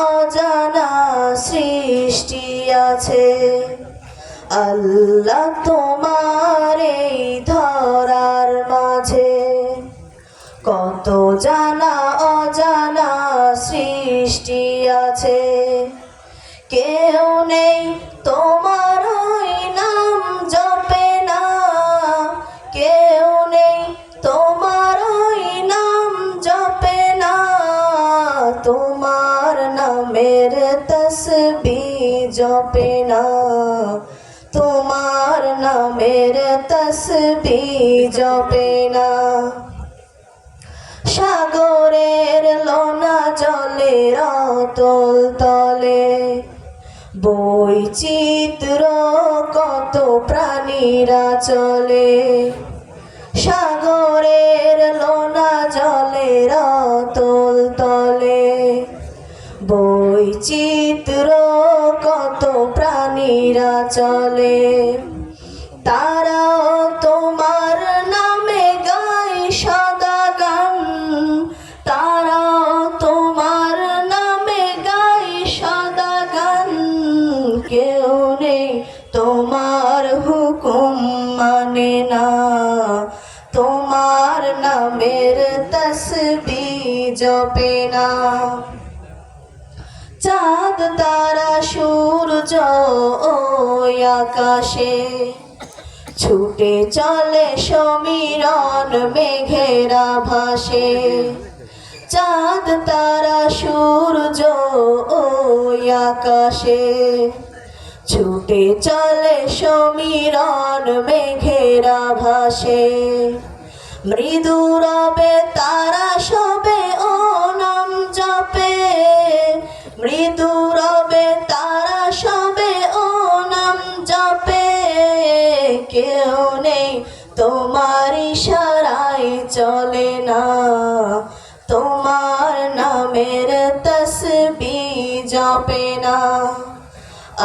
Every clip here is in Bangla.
অজানা সৃষ্টি আছে। আল্লাহ তোমার এই ধরার মাঝে। কত জানা অজানা সৃষ্টি আছে। কেউ নেই তোমার নাম জপে না। কেউ না। তোমার নামের তসবি জপে না। সাগরের লোনা জলের অতল তলে বৈচিত্র কত প্রাণীরা চলে। সাগরের লোনা জলের অতল কত প্রাণীরা চলে। তারাও তোমার নামে গাই সাদা গান। তারাও তোমার নামে গাই সাদা গান। কেউ নেই তোমার হুকুম মানে না। তোমার নামের তসবি জপে না। চাঁদ, তারা, সূর্য ওই আকাশে। ছুটে চলে সমীরণ মেঘেরা ভাসে চাঁদ, তারা, সূর্য ওই আকাশে। ছুটে চলে সমীরণ মেঘেরা ভাসে মৃদু রবে তারা সবে মৃদু রবে তারা সবে ও নাম জপে। কেউ নেই তোমার ইশারায় চলে না। তোমার নামের তসবি জপে না।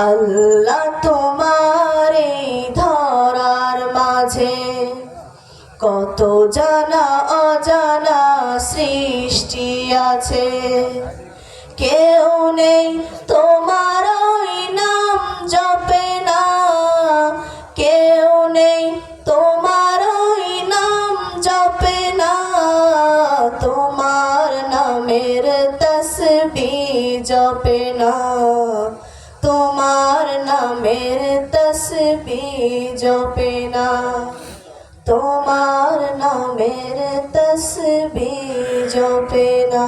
আল্লাহ তোমার ধরার মাঝে কত জানা অজানা সৃষ্টি আছে। কেউ নেই, তোমার ওই নাম জপে না। কেউ নেই, তোমার ওই নাম জপে না। তোমার নামের তসবি জপে না। তোমার নামের তসবি জপে না। তোমার নামের তসবি জপে না।